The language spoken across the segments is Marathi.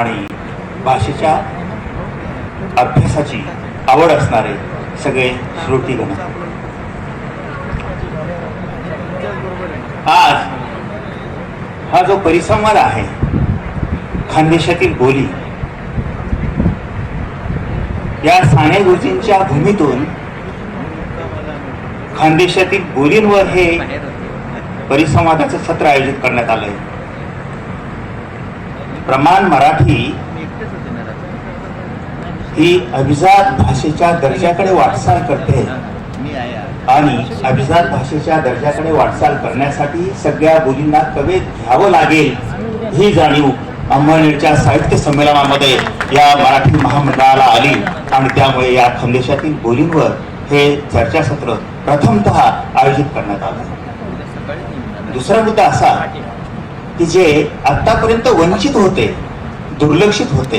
आणि भाषेच्या अभ्यासाची आवड असणारे सगळे श्रोतीगण. आज हा जो परिसंवाद आहे खानदेशातील बोली या साने गुरुजींच्या भूमीतून खानदेशातील बोलींवर हे परिसंवादाचं सत्र आयोजित करण्यात आलंय. प्रमाण मराठी ही अभिजात भाषेच्या दर्जाकडे वाटचाल करते. आणि अभिजात भाषेच्या दर्जाकडे वाटचाल करण्यासाठी सगळ्या बोलींना कवेत घ्यावं लागेल ही जाणीव अंमळनेरच्या साहित्य संमेलनामध्ये या मराठी महामंडळाला आली. आणि त्यामुळे या खानदेशातील बोलींवर हे चर्चासत्र प्रथमतः आयोजित करण्यात आलं. दुसरा मुद्दा असा की जे आतापर्यंत वंचित होते दुर्लक्षित होते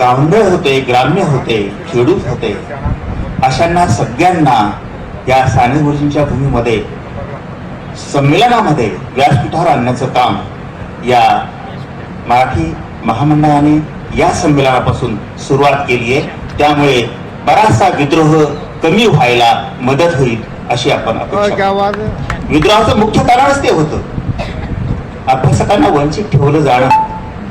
गावंढळ होते ग्राम्य होते खेडूत होते अशांना सगळ्यांना या साने गुरुजींच्या भूमीमध्ये संमेलनामध्ये व्यासपीठावर आणण्याचं काम या मराठी महामंडळाने या संमेलनापासून सुरुवात केली आहे. त्यामुळे बराचसा विद्रोह कमी व्हायला मदत होईल अशी आपण विद्रोहाचं मुख्य कारणच ते होतं. अभ्यासकांना वंचित ठेवलं जाणं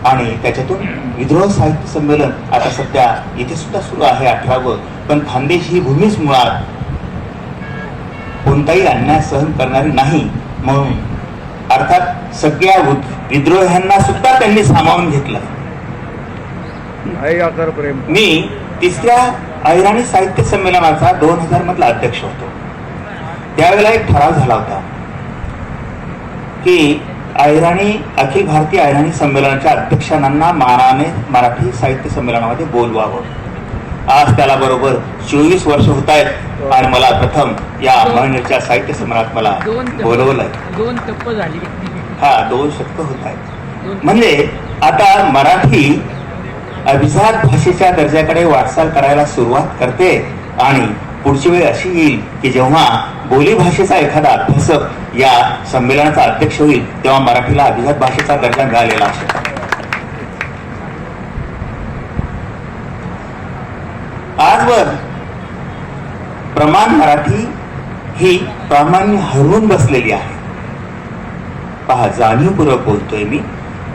आणि त्याच्यातून विद्रोह साहित्य संमेलन आता सध्या इथे सुद्धा सुरू आहे अठरावं. पण खानदेश ही भूमीच मुळात कोणताही अन्याय सहन करणारी नाही. म्हणून अर्थात सगळ्या विद्रोह्यांना सुद्धा त्यांनी सामावून घेतलं. मी तिसऱ्या ऐराणी साहित्य संमेलनाचा दोन हजार मधला अध्यक्ष होतो. त्यावेळेला एक ठराव झाला होता की ऐराणी अखिल भारतीय ऐराणी संमेलनाच्या अध्यक्षांना मानाने मराठी साहित्य संमेलनामध्ये बोलवावं. आज त्याला बरोबर चोवीस वर्ष होत आहेत आणि मला प्रथम या महिन्याच्या साहित्य संमेलनात मला बोलवलंय दोन टप्प झाली. हा दोन शब्द होत आहेत. म्हणजे आता मराठी अभिजात भाषेच्या दर्जाकडे वाटचाल करायला सुरुवात करते आणि पुढची वेळ अशी येईल की जेव्हा बोली भाषेचा एखादा अभ्यासक या संमेलनाचा अध्यक्ष होईल तेव्हा मराठीला अभिजात भाषेचा दर्जा मिळालेला असेल. आजवर प्रमाण मराठी ही प्रामाण्य हरवून बसलेली आहे. पहा जाणीवपूर्वक बोलतोय मी.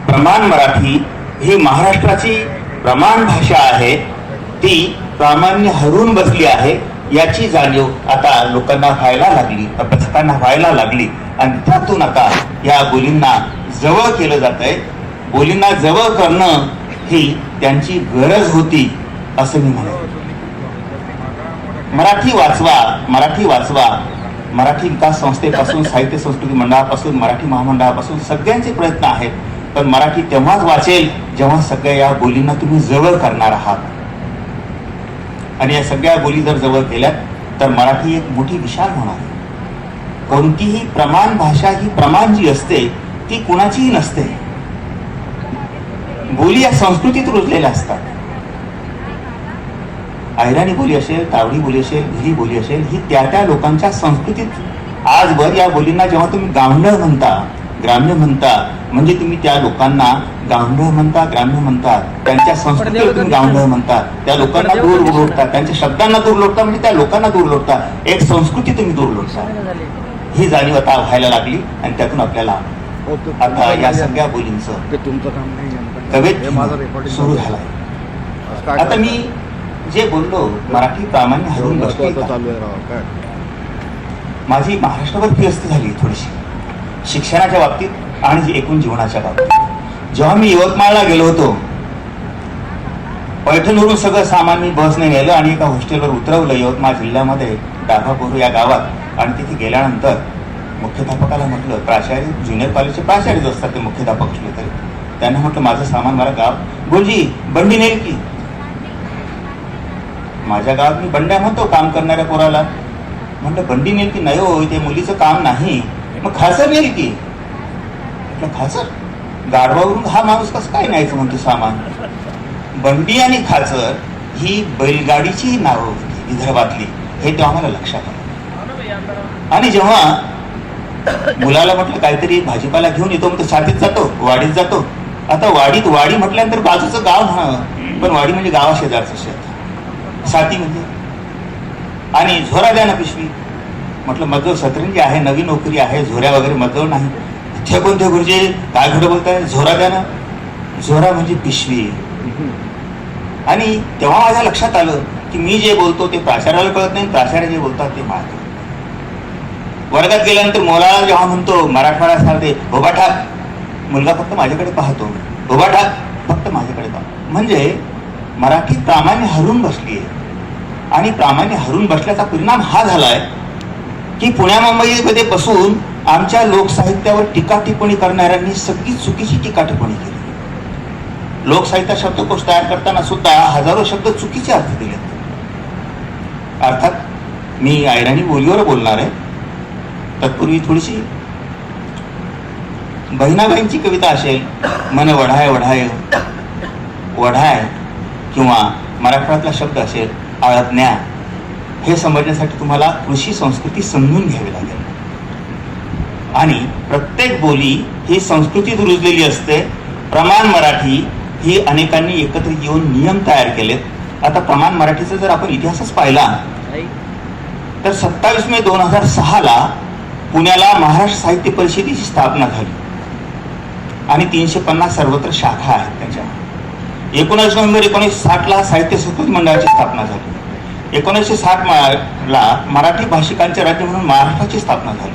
प्रमाण मराठी ही महाराष्ट्राची प्रमाण भाषा आहे. ती प्रामाण्य हरवून बसली आहे. याची जाणीव आता लोकांना व्हायला लागली अभ्यासकांना व्हायला लागली. आणि त्यातून आता या बोलींना जवळ केलं जात आहे. बोलींना जवळ करणं ही त्यांची गरज होती असं मी म्हणतो मराठी वाचवा मराठी वाचवा. मराठी विकास संस्थेपासून साहित्य संस्कृती मंडळापासून मराठी महामंडळापासून सगळ्यांचे प्रयत्न आहेत. पण मराठी तेव्हाच वाचेल जेव्हा सगळ्या या बोलींना तुम्ही जवळ करणार आहात. आणि या सगळ्या बोली जर जवळ केल्यात तर मराठी एक मोठी विशाल होणार. आहे. कोणतीही प्रमाण भाषा ही प्रमाण जी असते ती कुणाचीही नसते. बोली या संस्कृतीत रुजलेल्या असतात. अहिराणी बोली असेल तावडी बोली असेल भिली बोली असेल ही त्या त्या लोकांच्या संस्कृतीत. आजवर या बोलींना जेव्हा तुम्ही गावंढळ म्हणता ग्राम्य म्हणता म्हणजे तुम्ही त्या लोकांना गावंढळ म्हणता ग्राम्य म्हणतात. त्यांच्या संस्कृतीवर तुम्ही गावंढळ म्हणता त्या लोकांना दूर लोटता त्यांच्या शब्दांना दूर लोटता म्हणजे त्या लोकांना दूर लोटता. एक संस्कृती तुम्ही दूर लोटता. झाले. ही जाणीव आता व्हायला लागली आणि त्यातून आपल्याला हो, आता या सगळ्या बोलींचं. कवेत हे माझं रेकॉर्डिंग सुरू झालंय. काय आता मी जे बोललो मराठी प्रामाण्य बसली आहे राव काय? माझी महाराष्ट्रभर फिरस्ती झाली थोडीशी. शिक्षणाच्या बाबतीत आणि एकूण जीवनाच्या बाबतीत. जेव्हा मी यवतमाळला गेलो होतो पैठणवरून सगळं सामान मी बसने नेलं आणि एका हॉस्टेलवर उतरवलं यवतमाळ जिल्ह्यामध्ये डाभापूर या गावात. आणि तिथे गेल्यानंतर मुख्याध्यापकाला म्हटलं प्राचार्य ज्युनियर कॉलेजचे प्राचार्यच असतात ते मुख्याध्यापक असले तरी. त्यांना म्हटलं माझं सामान मला गाव गुरुजी बंडी नेल की? माझ्या गावात मी बंड्या म्हणतो काम करणाऱ्या पोराला. म्हटलं बंडी नेल की नाही हो? ते मुलीचं काम नाही. मग खासर येईल की? म्हटलं खासर गाढवावरून हा माणूस कसं काय न्यायचं म्हणतो सामान? बंडी आणि खाचर ही बैलगाडीची नावं होती विदर्भातली. हे तो आम्हाला लक्षात आलं. आणि जेव्हा मुलाला म्हटलं काहीतरी भाजीपाला घेऊन येतो मग तो छातीत जातो वाडीत जातो. आता वाडीत वाडी म्हटल्यानंतर बाजूचं गाव म्हणा पण वाडी म्हणजे गावा शेजारचं शेत. साती म्हणजे आणि झोरा द्या ना पिशवी? म्हटलं मजदूर सतरंजी आहे नवी नोकरी आहे झोऱ्या वगैरे मजदूर नाही. ते कोणते गुरुजी काय खोटं बोलताय? झोरा द्या ना. झोरा म्हणजे पिशवी. आणि तेव्हा माझ्या लक्षात आलं की मी जे बोलतो ते प्राचार्याला कळत नाही प्राचार्य जे बोलतात ते मला वर्गात गेल्यानंतर मोलाला जेव्हा म्हणतो मराठवाडा सारखे भोबाठा मुलगा फक्त माझ्याकडे पाहतो. भोबाठा फक्त माझ्याकडे पाहतो. म्हणजे मराठी प्रामाण्य हरून बसली आहे आणि प्रामाण्य हरून बसल्याचा परिणाम हा झालाय की पुण्या मुंबईमध्ये बसून आमच्या लोकसाहित्यावर टीका टिप्पणी करणाऱ्यांनी सगळी चुकीची टीका टिप्पणी केली. लोकसाहित्य शब्दकोश तयार करताना सुद्धा हजारो शब्द चुकीचे अर्थ दिले. अर्थात मी आयराणी बोलीवर बोलणार आहे. तत्पूर्वी थोडीशी बहिणाबाईंची कविता असेल मन वढाय वढाय वढाय किंवा मराठवाड्यातला शब्द असेल आळपण्या हे समजण्यासाठी तुम्हाला कृषी संस्कृती समजून घ्यावी लागेल. आणि प्रत्येक बोली ही संस्कृतीत रुजलेली असते. प्रमाण मराठी ही अनेकांनी एकत्र येऊन नियम तयार केलेत. आता प्रमाण मराठीचा जर आपण इतिहासच पाहिला तर सत्तावीस मे दोन हजार सहाला पुण्याला महाराष्ट्र साहित्य परिषदेची स्थापना झाली. आणि तीनशे पन्नास सर्वत्र शाखा आहेत त्याच्या. एकोणीस नोव्हेंबर एकोणीसशे साठला साहित्य संस्कृती मंडळाची स्थापना झाली. एकोणीसशे साठ ला मराठी भाषिकांचे राज्य म्हणून महाराष्ट्राची स्थापना झाली.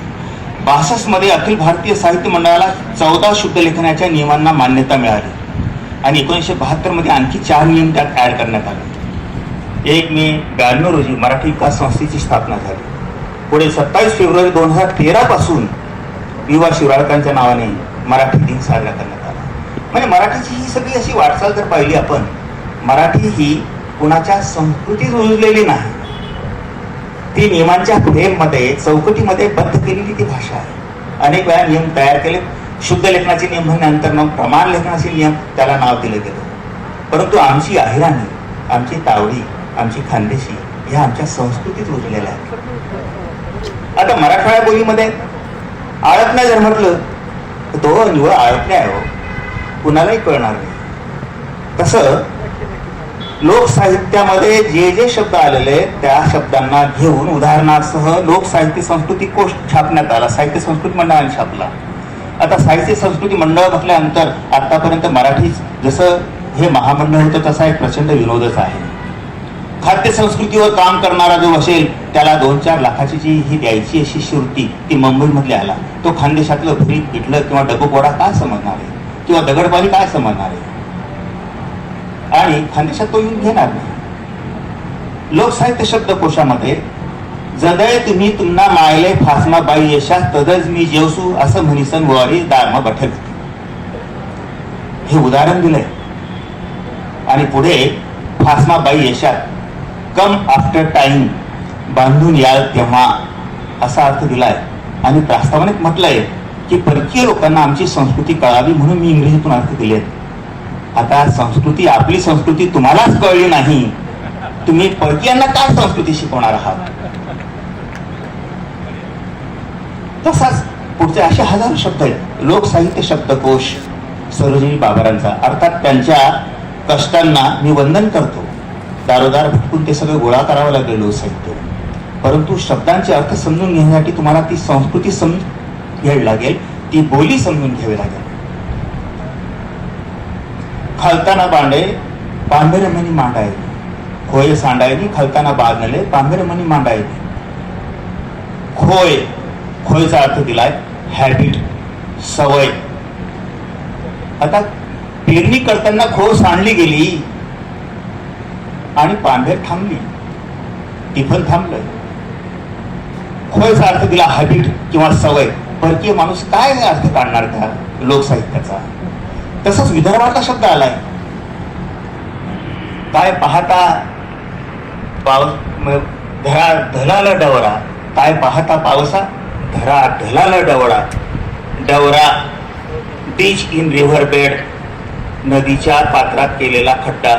बासष्टमध्ये अखिल भारतीय साहित्य मंडळाला चौदा शुद्धलेखनाच्या नियमांना मान्यता मिळाली. आणि एकोणीसशे बहात्तरमध्ये आणखी चार नियम त्यात ॲड करण्यात आले. एक मे ब्याण्णव रोजी मराठी विकास संस्थेची स्थापना झाली. पुढे सत्तावीस फेब्रुवारी दोन हजार तेरापासून युवा विवा शिवराळकांच्या नावाने मराठी दिन साजरा करण्यात आला. म्हणजे मराठीची ही सगळी अशी वाटचाल जर पाहिली आपण मराठी ही कुणाच्या संस्कृतीत रुजलेली नाही. ती नियमांच्या फ्रेममध्ये चौकटीमध्ये बद्ध केलेली ती भाषा आहे. अनेक वेळा नियम तयार केले. शुद्ध लेखनाचे नियम म्हणल्यानंतर मग प्रमाण लेखनाचे नियम त्याला नाव दिलं गेलं. परंतु आमची अहिराणी आमची तावडी आमची खानदेशी ह्या आमच्या संस्कृतीत रुजलेल्या आहेत. आता मराठवाड्या बोलीमध्ये आळपण्या जर म्हटलं तर तो निवळ आळपण्या आहे हो. कुणालाही कळणार नाही. तसं लोकसाहित्यामध्ये जे जे शब्द आलेले आहेत, त्या शब्दांना घेऊन उदाहरणासह लोकसाहित्य संस्कृती कोश छापण्यात आला साहित्य संस्कृती मंडळाने छापला. आता साहित्य संस्कृती मंडळ म्हटल्यानंतर आतापर्यंत मराठी जसं हे महामंडळ होतं तसा एक प्रचंड विनोदच आहे. खाद्य संस्कृतीवर काम करणारा जो असेल त्याला दोन चार लाखाची जी ही द्यायची अशी शिवृत्ती ती मुंबईमधली आला. तो खानदेशातलं भरीत पिठलं किंवा डबोपोडा काय समजणार आहे? किंवा दगडपाणी काय समजणार आहे? आणि खानदेशात तो येऊन घेणार नाही. लोकसाहित्य शब्दकोशामध्ये जदय तुम्ही तुम्हा मायले फासमा बाई यशा तदच मी जेवसू असं म्हणीसन वारी दारमा बठल. हे उदाहरण दिलंय. आणि पुढे फासमा बाई यशात कम आफ्टर टाइम बांधून याल तेव्हा असा अर्थ दिलाय. आणि प्रास्तावनेत म्हटलंय की परकीय लोकांना आमची संस्कृती कळावी म्हणून मी इंग्रजीतून अर्थ दिले आता संस्कृती आपली संस्कृती तुम्हालाच कळली नाही. तुम्ही परकीयांना काय संस्कृती शिकवणार आहात? तसाच पुढचे असे हजारो शब्द आहेत. लोकसाहित्य शब्दकोश सरोजिनी बाबरांचा. अर्थात त्यांच्या कष्टांना मी वंदन करतो. दारोदार भटकून ते सगळं गोळा करावं लागेल लोकसाहित्य. परंतु शब्दांचे अर्थ समजून घेण्यासाठी तुम्हाला ती संस्कृती समजून घ्यावी लागेल ती बोली समजून घ्यावी लागेल. खालताना बांडे. पांढरमणी मांडाय खोय सांडायनी खालताना बांधले पांढरमणी मांडाय खोय. खोयचा अर्थ दिलाय हॅबिट सवय. आता पेरणी करताना खो सांडली गेली आणि पांढर थांबली. टिफन थांबलं. खोयचा अर्थ दिला हॅबिट किंवा सवय. परकीय माणूस काय अर्थ काढणार त्या लोकसाहित्याचा? तसंच विदर्भाचा शब्द आलाय. काय पाहता पाऊस धरा ढलाला डवरा. काय पाहता पावसा? धरा ढलाला डवरा. डवरा बीच इन रिव्हर बेड नदीच्या पात्रात केलेला खड्डा.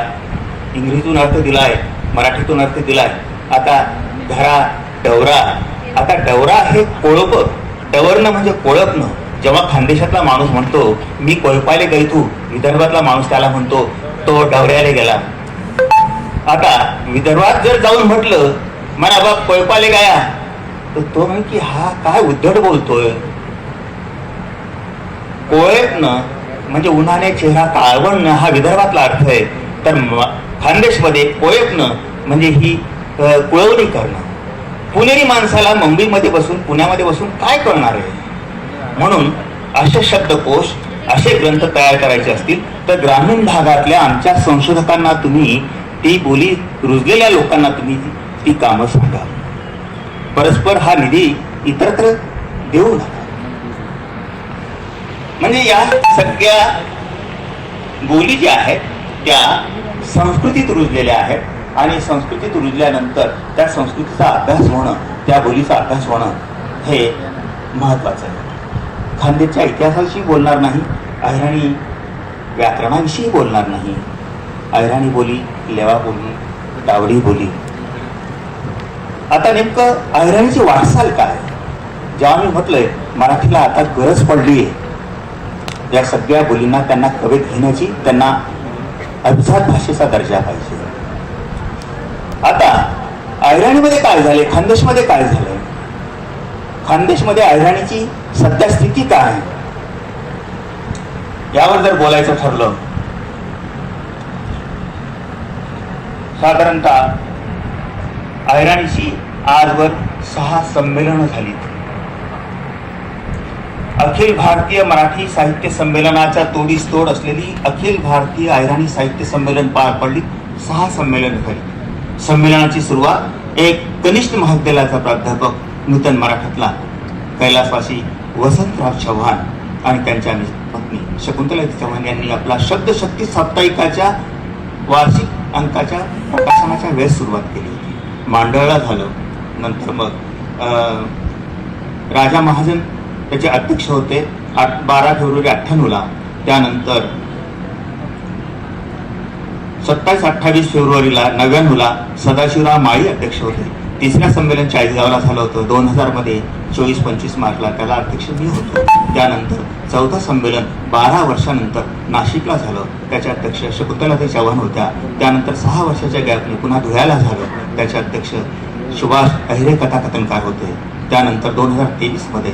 इंग्रजीतून अर्थ दिलाय मराठीतून अर्थ दिलाय. आता धरा डवरा. आता डवरा हे कोळप. डवरणं म्हणजे कोळपणं. जेव्हा खानदेशातला माणूस म्हणतो मी कोयपाले गैतू विदर्भातला माणूस त्याला म्हणतो तो डवऱ्याला गेला. आता विदर्भात जर जाऊन म्हटलं म्हणा बाप कोयपाले गाया तर तो म्हण की हा काय उद्धट बोलतोय. कोळपणं म्हणजे उन्हाने चेहरा काळवणं हा विदर्भातला अर्थ आहे. तर खानदेशमध्ये कोळपणं म्हणजे ही कुळवणी करणं. पुणेरी माणसाला मुंबईमध्ये बसून पुण्यामध्ये बसून काय करणार आहे? म्हणून असे शब्दकोश असे ग्रंथ तयार करायचे असतील तर ग्रामीण भागातल्या आमच्या संशोधकांना तुम्ही ती बोली रुजलेल्या लोकांना तुम्ही ती कामं सांगा. परस्पर हा निधी इतरत्र देऊ नका. म्हणजे या सगळ्या बोली ज्या आहेत त्या संस्कृतीत रुजलेल्या आहेत आणि संस्कृतीत रुजल्यानंतर त्या संस्कृतीचा अभ्यास होणं त्या बोलीचा अभ्यास होणं हे महत्वाचं आहे. खानदेशच्या इतिहासाविषयी बोलणार नाही. अहिराणी व्याकरणाविषयी बोलणार नाही. अहिराणी बोली लेवा बोली डावडी बोली. आता नेमकं अहिराणीची वाटचाल काय? जेव्हा मी म्हटलंय मराठीला आता गरज पडली आहे या सगळ्या बोलींना त्यांना कवेत घेण्याची त्यांना अभिजात भाषेचा दर्जा पाहिजे. आता अहिराणीमध्ये काय झाले खानदेशमध्ये काय झालं खानदेशमध्ये ऐराणीची सध्या स्थिती काय आहे. यावर जर बोलायचं ठरलं साधारणतः अहिराणीची आजवर सहा संमेलनं झाली अखिल भारतीय मराठी साहित्य संमेलनाच्या तोडीस तोड असलेली अखिल भारतीय अहिराणी साहित्य संमेलन पार पडली सहा संमेलन झाली. संमेलनाची सुरुवात एक कनिष्ठ महाविद्यालयाचा प्राध्यापक नूतन मराठातला कैलासवासी वसंतराव चव्हाण आणि त्यांच्या पत्नी शकुंतला चव्हाण यांनी आपला शब्दशक्ती साप्ताहिकाच्या वार्षिक अंकाच्या प्रकाशनाच्या वेळेस सुरुवात केली होती. मांडळला झालं. नंतर मग अं, राजा महाजन त्याचे अध्यक्ष होते. आठ बारा फेब्रुवारी अठ्ठ्याण्णवला. त्यानंतर सत्तावीस अठ्ठावीस फेब्रुवारीला नव्याण्णवला सदाशिवराव माळी अध्यक्ष होते. तिसऱ्या संमेलन चाळीसगावला झालं होतं. दोन हजारमध्ये चोवीस पंचवीस मार्चला त्याला अध्यक्ष मी होतो. त्यानंतर चौथं संमेलन बारा वर्षानंतर नाशिकला झालं. त्याचे अध्यक्ष शकुंतलाताई चव्हाण होत्या. त्यानंतर सहा वर्षाच्या गॅपने पुन्हा धुळ्याला झालं. त्याचे अध्यक्ष सुभाष अहिरे कथाकथनकार होते. त्यानंतर दोन हजार तेवीसमध्ये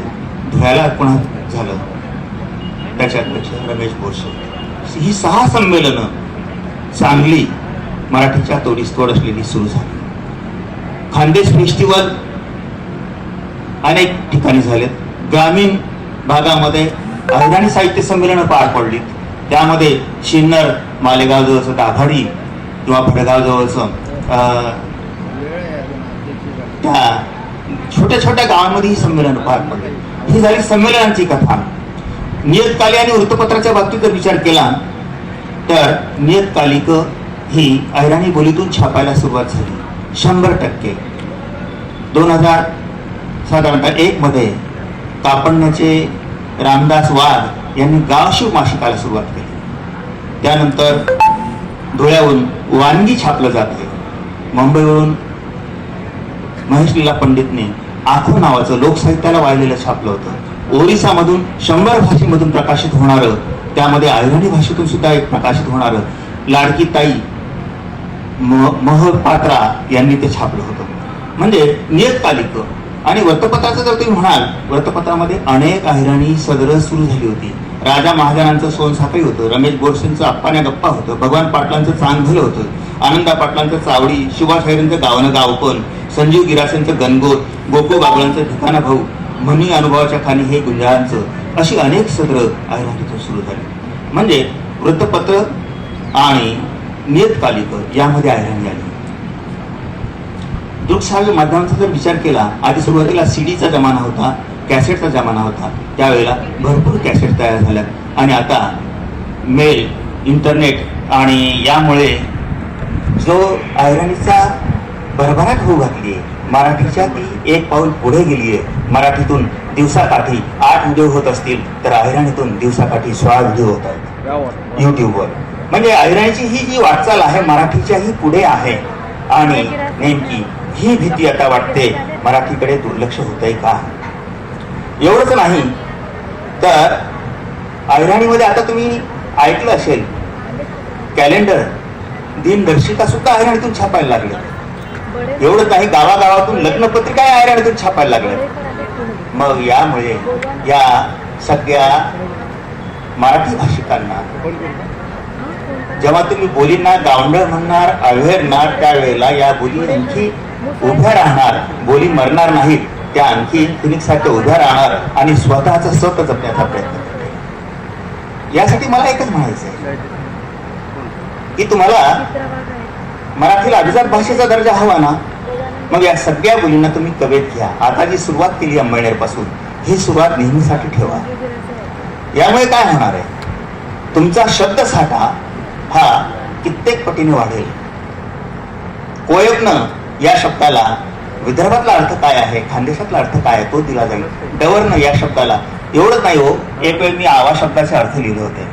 धुळ्याला पुन्हा झालं. त्याचे अध्यक्ष रमेश बोरसे ही सहा संमेलनं चांगली मराठीच्या तोडीस तोड असलेली सुरू झाली. खानदेश फेस्टिवल अनेक ठिकाणी झालेत. ग्रामीण भागामध्ये अहिराणी साहित्य संमेलनं पार पडली त्यामध्ये शिन्नर मालेगाव जवळचं दाभाडी किंवा भडगाव जवळचं अं, त्या छोट्या छोट्या गावांमध्ये ही संमेलनं पार पडली. ही झाली संमेलनांची कथा. नियतकाली आणि वृत्तपत्राच्या बाबतीत जर विचार केला तर नियतकालिक ही अहिराणी बोलीतून छापायला सुरुवात झाली. शंभर टक्के. दोन हजार साधारणतः एकमध्ये कापडण्याचे रामदास वाघ यांनी गावशिव मासिकाला सुरुवात केली. त्यानंतर धुळ्याहून वानगी छापलं जाते मुंबईवरून महेश लीला पंडितने आखो नावाचं लोकसाहित्याला वाळलेलं छापलं होतं. ओरिसामधून शंभर भाषेमधून प्रकाशित होणारं त्यामध्ये अहिराणी भाषेतून सुद्धा एक प्रकाशित होणारं लाडकी ताई महपात्रा यांनी ते छापलं होतं. म्हणजे नियतकालिक. आणि वृत्तपत्राचं जर तुम्ही म्हणाल वृत्तपत्रामध्ये अनेक अहिराणी सदरं सुरू झाली होती. राजा महाजनांचं सोनसाखळी होतं रमेश बोरसेंचं अप्पाने गप्पा होतं भगवान पाटलांचं चांगलं होतं आनंदा पाटलांचं चावडी सुभाष हैरेंचं गावनं गावपण संजीव गिरासेंचं गणगोत गोको बाबळांचं ठिकाणा भाऊ म्हणी अनुभवाच्या खाली हे गुंजाळांचं अशी अनेक सदरं अहिराणीतून सुरू झाली. म्हणजे वृत्तपत्र आणि नियतकालिक यामध्ये अहिराणी आली दृकश्राव्य माध्यमांचा जर विचार केला आधी सुरुवातीला सीडीचा जमाना होता कॅसेटचा जमाना होता त्यावेळेला भरपूर कॅसेट तयार झाल्यात आणि आता मेल इंटरनेट आणि यामुळे जो अहिराणीचा भरभराट होऊ घातली आहे मराठीच्या ती एक पाऊल पुढे गेली आहे. मराठीतून दिवसाकाठी आठ व्हिडिओ होत असतील तर अहिराणीतून दिवसाकाठी सोळा व्हिडिओ होत आहेत. युट्यूबवर म्हणजे अहिराणीची ही जी वाटचाल आहे मराठीच्याही पुढे आहे. आणि नेमकी ही भीती आता वाटते मराठीकडे दुर्लक्ष होत आहे का? एवढंच नाही तर अहिराणीमध्ये आता तुम्ही ऐकलं असेल कॅलेंडर दिनदर्शिका सुद्धा अहिराणीतून छापायला लागले एवढंच नाही गावागावातून लग्नपत्रिका अहिराणीतून छापायला लागल्या. मग यामुळे या सगळ्या मराठी भाषिकांना जेव्हा तुम्ही बोलींना गावंडळ म्हणणार अव्हेरणार त्यावेळेला या बोली आणखी उभ्या राहणार बोली मरणार नाहीत त्या आणखी फिनिक्ससारख्या उभ्या राहणार आणि स्वतःच स्वत जपण्याचा प्रयत्न यासाठी मला एकच म्हणायचं आहे की तुम्हाला मराठीला अभिजात भाषेचा दर्जा हवा ना? मग या सगळ्या बोलींना तुम्ही कवेत घ्या. आता जी सुरुवात केली अंमळनेरपासून ही सुरुवात नेहमीसाठी ठेवा. यामुळे काय होणार आहे? तुमचा शब्द साठा हा कित्येक पटीने वाढेल. कोयबनं या शब्दाला विदर्भातला अर्थ काय आहे खानदेशातला अर्थ काय आहे तो दिला जाईल. डवरनं या शब्दाला. एवढंच नाही हो एक वेळ मी आवा शब्दाचे अर्थ लिहिले होते.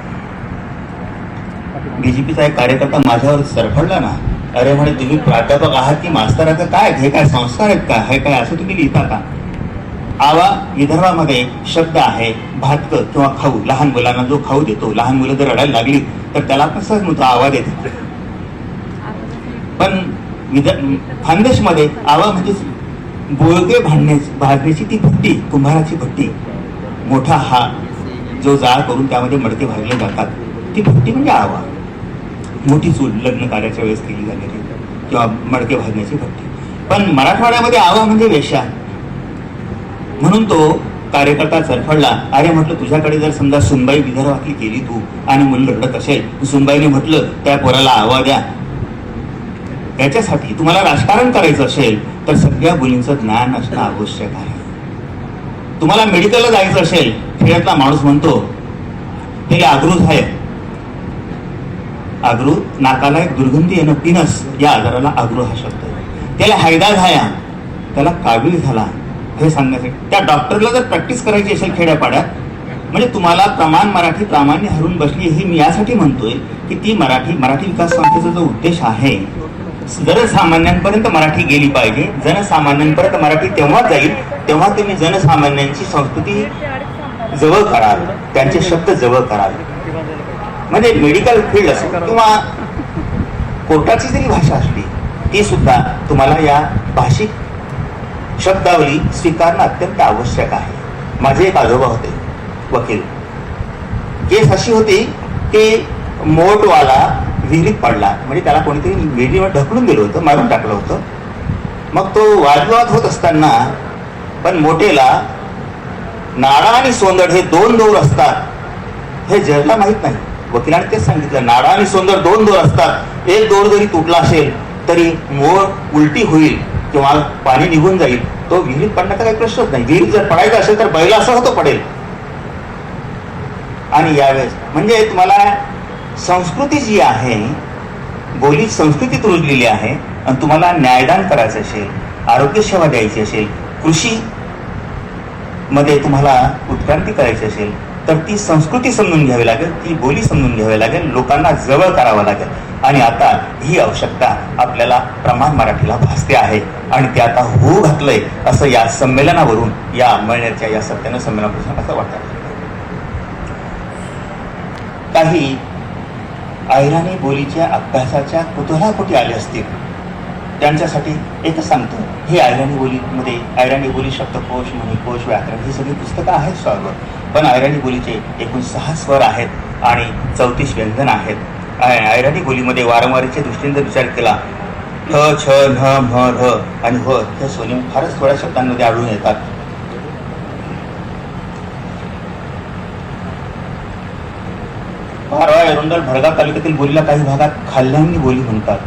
बीजेपीचा एक कार्यकर्ता माझ्यावर सरफडला ना अरे म्हणे तुम्ही प्राध्यापक आहात की मास्तराचं काय हे काय संस्कार आहेत का हे काय असं तुम्ही लिहिता का? आवा विदर्भामध्ये शब्द आहे भातक किंवा खाऊ. लहान मुलांना जो खाऊ देतो लहान मुलं जर रडायला लागली तर त्याला कसं म्हणतो आवा देतो पण विदर खानदेशमध्ये आवा म्हणजे बोळके भांडणे भाजण्याची ती भट्टी कुंभाराची भट्टी. मोठा हा जो जाळ करून त्यामध्ये मडके भाजले जातात ती भट्टी म्हणजे आवा. मोठी चूल लग्न कार्याच्या वेळेस केली जाणारी किंवा मडके भाजण्याची भट्टी. पण मराठवाड्यामध्ये आवा म्हणजे वेश्या. म्हणून तो कार्यकर्ता चरफडला अरे म्हटलं तुझ्याकडे जर समजा सुनबाई विदर्भातली केली तू आणि मुलं रडत असेल सुनबाईने म्हटलं त्या पोराला आवा द्या. त्याच्यासाठी तुम्हाला राजकारण करायचं असेल तर सगळ्या मुलींचं ज्ञान असणं आवश्यक आहे. तुम्हाला मेडिकलला जायचं असेल खेड्यातला माणूस म्हणतो ते आग्रूज आहे. आग्रू नाकाला एक दुर्गंधी येणं पिनस या आजाराला आग्रू हा शब्द त्याला हायदा झाया त्याला कावीळ झाला. हे सांगण्यासाठी. त्या डॉक्टरला जर प्रॅक्टिस करायची असेल खेड्यापाड्यात म्हणजे तुम्हाला प्रमाण मराठी प्रामाण्य हरून बसली हे मी यासाठी म्हणतोय की ती मराठी मराठी विकास संस्थेचा जो उद्देश आहे जनसामान्यांपर्यंत मराठी गेली पाहिजे. जनसामान्यांपर्यंत मराठी तेव्हा जाईल तेव्हा तुम्ही जनसामान्यांची संस्कृती जवळ कराल त्यांचे शब्द जवळ कराल. म्हणजे मेडिकल फील्ड असो किंवा कोर्टाची जरी भाषा असली ती सुद्धा तुम्हाला या भाषिक शब्दावली स्वीकारणं अत्यंत आवश्यक आहे. माझे एक आजोबा होते वकील. केस अशी होती की मोटवाला विहिरीत पडला. म्हणजे त्याला कोणीतरी विहिरीवर ढकलून दिलं होतं मारून टाकलं होतं. मग तो वादविवाद होत असताना पण मोठेला नाडा आणि सोंदड हे दोन दोर असतात. हे जजला माहीत नाही. वकिलाने तेच सांगितलं नाडा आणि सोंदड दोन दोर असतात. एक दोर जरी तुटला असेल तरी मोर उलटी होईल. किंवा पाणी निघून जाईल. तो विहिरीत पडण्याचा काही प्रश्नच नाही. विहिरीत जर पडायचा असेल तर बैल असं होतं पडेल. आणि यावेळेस म्हणजे तुम्हाला संस्कृती जी आहे बोली संस्कृतीत रुजलेली आहे आणि तुम्हाला न्यायदान करायचं असेल आरोग्य सेवा द्यायची असेल कृषी मध्ये तुम्हाला उत्क्रांती करायची असेल तर ती संस्कृती समजून घ्यावी लागेल ती बोली समजून घ्यावी लागेल लोकांना जवळ करावं लागेल. आणि आता ही आवश्यकता आपल्याला प्रमाण मराठीला भासते आहे. आणि ते आता होऊ घातलंय असं या संमेलनावरून या अंमळनेरच्या या सत्यानं संमेलनापासून असं वाटतं. काही अहिराणी बोलीच्या अभ्यासाच्या कुतूहलापोटी आले असतील. त्यांच्यासाठी एक सांगतो हे अहिराणी बोलीमध्ये अहिराणी बोली शब्दकोश कोश व्याकरण ही सगळी पुस्तकं आहेत स्वरवर पण अहिराणी बोलीचे एकूण सहा स्वर आहेत आणि चौतीस व्यंजन आहेत. अ- बोलीमध्ये वारंवारीच्या दृष्टीने जर विचार केला ठ छ न म र आणि ह हे स्वने फारच थोड्या शब्दांमध्ये आढळून येतात. पारवा एरुंडल भडगाव तालुक्यातील बोलीला काही भागात खाल्ल्यांनी बोली म्हणतात.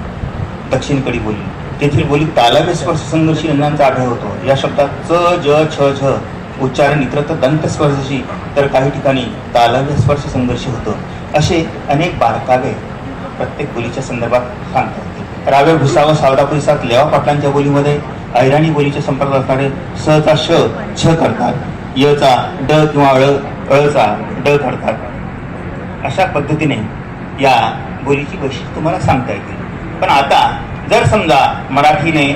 दक्षिणेकडे बोली. तेथील बोली तालव्य स्पर्श संघर्षी यंत्रांचा आढळ होतो. या शब्दात च ज छ झ उच्चारण इतरत्र दंत स्पर्शशी तर काही ठिकाणी तालव्य स्पर्श संघर्ष होतो. असे अनेक बारकावे प्रत्येक बोलीच्या संदर्भात सांगतात रावे भुसावा सावरा परिसरात लेवा पाटलांच्या बोलीमध्ये ऐराणी बोलीच्या संपर्कात असणारे स चा श छ करतात. य चा ड किंवा अळ अळचा ड करतात अशा पद्धतीने या बोलीची वैशिष्ट्य तुम्हाला सांगता येतील. पण आता जर समजा मराठीने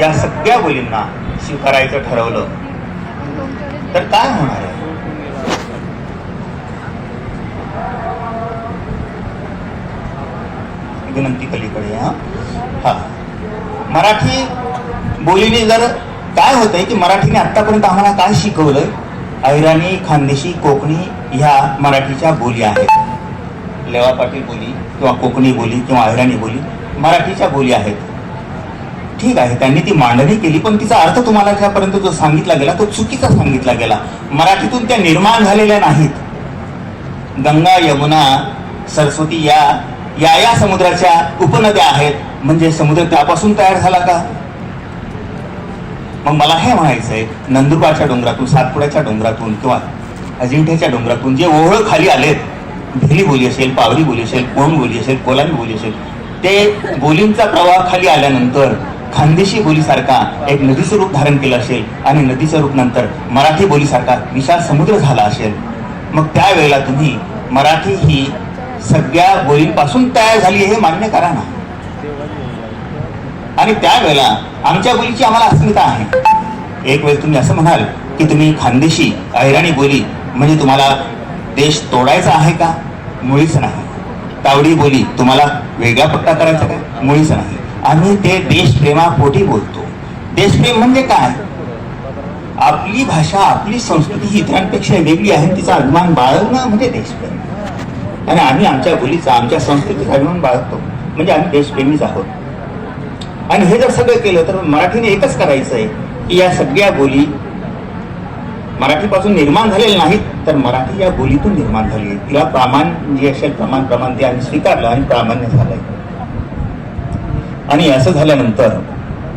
या सगळ्या बोलींना स्वीकारायचं ठरवलं तर काय होणार आहे? विनंती पलीकडे हा. मराठी बोलीने जर काय होतंय की मराठीने आतापर्यंत आम्हाला काय शिकवलंय? अहिराणी खानदेशी कोकणी ह्या मराठीच्या बोली आहेत. लेवा पाटील बोली किंवा कोकणी बोली किंवा अहिराणी बोली मराठीच्या बोली आहेत. ठीक आहे त्यांनी ती मांडणी केली पण तिचा अर्थ तुम्हाला ज्यापर्यंत जो सांगितला गेला तो चुकीचा सांगितला गेला. मराठीतून त्या निर्माण झालेल्या नाहीत. गंगा यमुना सरस्वती या या या समुद्राच्या उपनद्या आहेत. म्हणजे समुद्र त्यापासून तयार झाला का? मग मला हे म्हणायचंय नंदुरबारच्या डोंगरातून सातपुड्याच्या डोंगरातून किंवा अजिंठ्याच्या डोंगरातून जे ओहळ खाली आलेत भिली बोली असेल पावरी बोली असेल कोण बोली असेल कोलामी बोली असेल ते बोलींचा प्रवाह खाली आल्यानंतर खानदेशी बोलीसारखा एक नदीचं रूप धारण केलं असेल आणि नदीचं रूप नंतर मराठी बोलीसारखा विशाल समुद्र झाला असेल. मग त्यावेळेला तुम्ही मराठी ही सगळ्या बोलींपासून तयार झाली हे मान्य करा ना. आणि त्यावेळेला आमच्या बोलीची आम्हाला अस्मिता आहे. एक वेळ तुम्ही असं म्हणाल की तुम्ही खानदेशी अहिराणी बोली म्हणजे तुम्हाला देश तोडायचा आहे का? मुळीच नाही. तावडी बोली तुम्हाला वेगळा पट्टा करायचा का? मुळीच नाही. आम्ही ते देशप्रेमापोटी बोलतो. देशप्रेम म्हणजे काय? आपली भाषा आपली संस्कृती ही इतरांपेक्षा वेगळी आहे तिचा अभिमान बाळगणं म्हणजे देशप्रेम. आणि आम्ही आमच्या बोलीचा आमच्या संस्कृतीचा अभिमान बाळगतो. म्हणजे आम्ही देशप्रेमीच आहोत. आणि हे जर सगळं केलं तर मराठीने एकच करायचं आहे की या सगळ्या बोली मराठीपासून निर्माण झालेल्या नाहीत तर मराठी या बोलीतून निर्माण झाली आहे तिला प्रामाण्य जे असेल प्रमाण प्रमाण ते आम्ही स्वीकारलं आणि प्रामाण्य झालंय. आणि असं झाल्यानंतर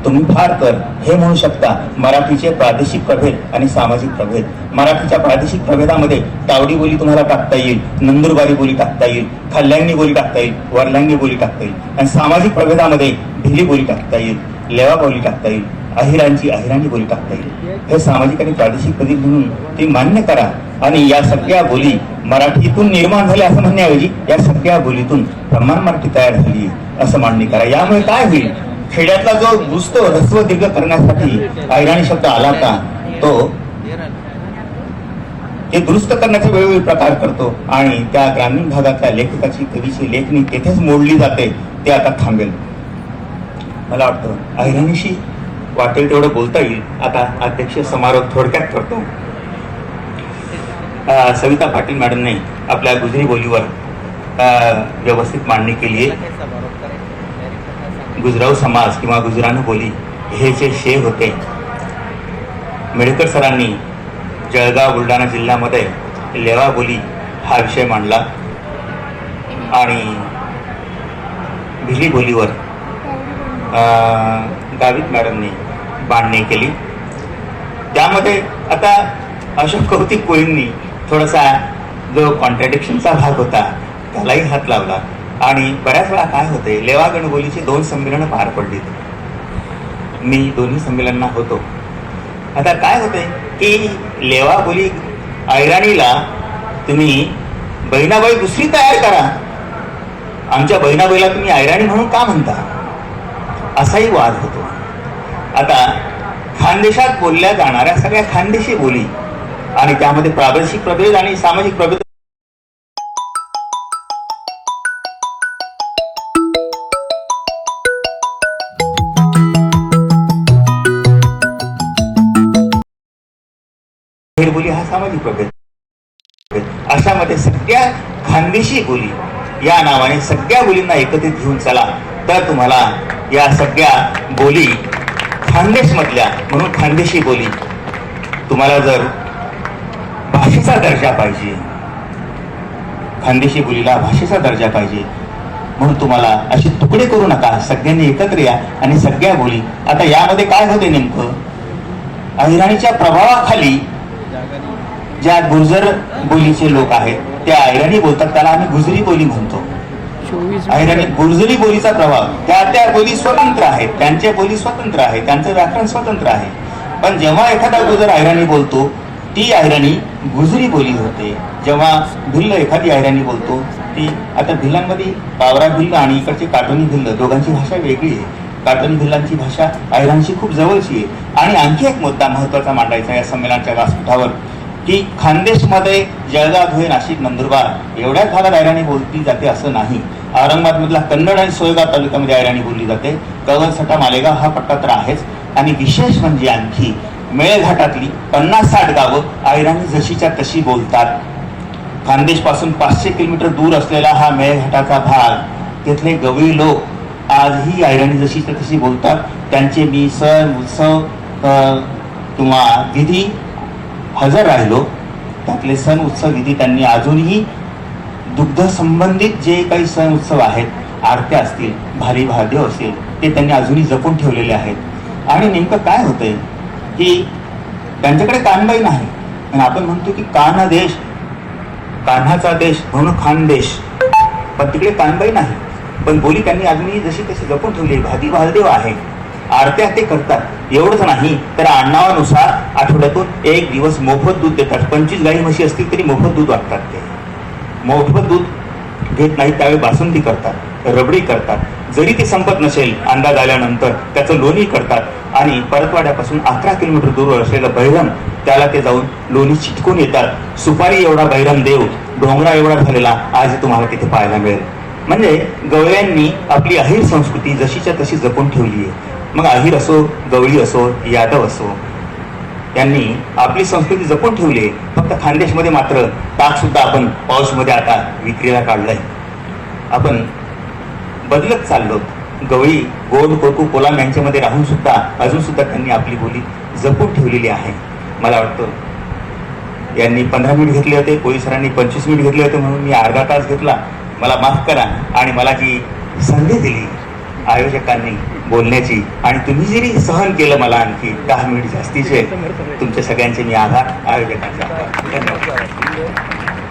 तुम्ही फार तर हे म्हणू शकता मराठीचे प्रादेशिक प्रभेद आणि सामाजिक प्रभेद. मराठीच्या प्रादेशिक प्रभेदामध्ये तावडी बोली तुम्हाला टाकता येईल नंदुरबारी बोली टाकता येईल खल्ल्यांनी बोली टाकता येईल वरल्यांगी बोली टाकता येईल आणि सामाजिक प्रभेदामध्ये भिली बोली टाकता येईल लेवा बोली टाकता येईल अहिरांची अहिराणी बोली टाकता येईल. हे सामाजिक आणि प्रादेशिक प्रदीप म्हणून ते मान्य करा. आणि या सगळ्या बोली मराठीतून निर्माण झाल्या असं म्हणण्याऐवजी या सगळ्या बोलीतून प्रमाण मराठी तयार झाली असं मांडणी करा. यामुळे काय होईल? खेड्यातला जो घुसतो रस्व दीर्घ करण्यासाठी अहिराणी शब्द आला होता तो ते दुरुस्त करण्याचे वेगवेगळे प्रकार करतो आणि त्या ग्रामीण भागातल्या लेखकाची कवीची लेखणी तेथेच मोडली जाते ते आता थांबेल. मला वाटतं अहिराणीशी वाटेल तेवढं बोलता येईल. आता अध्यक्ष समारोप थोडक्यात करतो. सविता पाटील मॅडमने आपल्या गुजरी बोलीवर अं, व्यवस्थित मांडणी केली आहे. गुजराव समाज किंवा गुजरान बोली हे जे शे होते मेडकर सरांनी जळगाव बुलढाणा जिल्ह्यामध्ये लेवा बोली हा विषय मांडला आणि भिली बोलीवर गावित मॅडमनी बांधणी केली. त्यामध्ये आता अशोक कौतिक कोळींनी थोडासा जो कॉन्ट्रॅडिक्शनचा भाग होता त्यालाही हात लावला. आणि बऱ्याच वेळा काय होते लेवा गणगोलीची दोन संमेलनं पार पडली मी दोन्ही संमेलनांना होतो. आता काय होते की लेवा बोली ऐराणीला तुम्ही बहिणाबाई दुसरी तयार करा. आमच्या बहिणाबाईला तुम्ही ऐराणी म्हणून का म्हणता? असाही वाद होतो. आता खानदेशात बोलल्या जाणाऱ्या सगळ्या खानदेशी बोली आणि त्यामध्ये प्रादेशिक प्रभेद आणि सामाजिक प्रभेद अशामध्ये सगळ्या खानदेशी बोली या नावाने सगळ्या बोलींना एकत्रित घेऊन चला. तर तुम्हाला या सगळ्या बोली खानदेश मधल्या म्हणून खानदेशी बोली तुम्हाला जर भाषेचा दर्जा पाहिजे खानदेशी बोलीला भाषेचा दर्जा पाहिजे म्हणून तुम्हाला असे तुकडे करू नका. सगळ्यांनी एकत्र या आणि सगळ्या बोली. आता यामध्ये काय होते नेमकं? अहिराणीच्या प्रभावाखाली ज्या गुर्जर बोलीचे लोक आहेत ते अहिराणी बोलतात त्याला आम्ही गुजरी बोली म्हणतो. अहिराणी गुर्जरी बोलीचा प्रभाव. त्या त्या बोली स्वतंत्र आहेत त्यांच्या बोली स्वतंत्र आहे त्यांचं व्याकरण स्वतंत्र आहे. पण जेव्हा एखादा गुजर अहिराणी बोलतो ती अहिराणी गुजरी बोली होते. जेव्हा भिल्ल एखादी अहिराणी बोलतो ती आता भिल्लांमध्ये पावरा भिल्ल आणि इकडचे काटोनी भिल्ल दोघांची भाषा वेगळी आहे. काटोनी भिल्लांची भाषा अहिराणची खूप जवळची आहे. आणि आणखी एक मुद्दा महत्त्वाचा मांडायचा या संमेलनाच्या व्यासपीठावर. की खानदेशमध्ये जळगाव धुळे नाशिक नंदुरबार एवढ्याच भागात अहिराणी बोलली जाते असं नाही. औरंगाबादमधला कन्नड आणि सोयगाव तालुक्यामध्ये ऐराणी बोलली जाते. कळवणसटा मालेगाव हा पट्टा तर आहेच. आणि विशेष म्हणजे आणखी मेळघाटातली पन्नास साठ गावं ऐराणी जशीच्या तशी बोलतात. खानदेशपासून पाचशे किलोमीटर दूर असलेला हा मेळघाटाचा भाग तिथले गवळी लोक आजही ऐराणी जशीच्या तशी बोलतात. त्यांचे मी सण उत्सव किंवा विधी हजर राहिलो त्यातले सण उत्सव विधी त्यांनी अजूनही दुग्ध संबंधित जे काही सण उत्सव आहेत आरत्या असतील भारी भादेव असेल ते त्यांनी अजूनही जपून ठेवलेले आहेत. आणि नेमकं काय होतंय की त्यांच्याकडे कानबाई नाही आणि आपण म्हणतो की कान्हा देश कान्हाचा देश म्हणून खान देश. पण तिकडे कानबाई नाही पण बोली त्यांनी अजूनही जशी तशी जपून ठेवली भादी भालदेव आहे. आरत्या ते करतात. एवढंच नाही तर आडनावानुसार आठवड्यातून एक दिवस मोफत दूध देतात. पंचवीस गाई म्हशी असतील तरी मोफत दूध वाटतात ते. मोफत दूध घेत नाही त्यावेळी बासुंदी करतात रबडी करतात. जरी ते संपत नसेल अंदाज आल्यानंतर त्याचं लोणी करतात. आणि परतवाड्यापासून अकरा किलोमीटर दूर असलेलं बैरम त्याला ते जाऊन लोणी चिटकून येतात. सुपारी एवढा बैरम देव डोंगरा एवढा झालेला आज तुम्हाला तिथे पाहायला मिळेल. म्हणजे गवळ्यांनी आपली अहिर संस्कृती जशीच्या तशी जपून ठेवली आहे. मग अहिर असो गवळी असो यादव असो त्यांनी आपली संस्कृती जपून ठेवली आहे. फक्त खानदेशमध्ये मात्र ताक सुद्धा आपण पाऊसमध्ये आता विक्रीला काढलाय. आपण बदलत चाललो. गवळी गोड कोकू कोलाम यांच्यामध्ये राहून सुद्धा अजून सुद्धा त्यांनी आपली बोली जपून ठेवलेली आहे. मला वाटतं यांनी पंधरा मिनिट घेतले होते पोलिसरांनी पंचवीस मिनिट घेतले होते म्हणून मी अर्धा तास घेतला. मला माफ करा आणि मला जी संधी दिली आयोजकांनी बोलण्याची. आणि तुम्ही जरी सहन केलं मला आणखी दहा मिनिट जास्तीचे तुमच्या सगळ्यांचे मी आभार. आयोजकांचे आभार. धन्यवाद.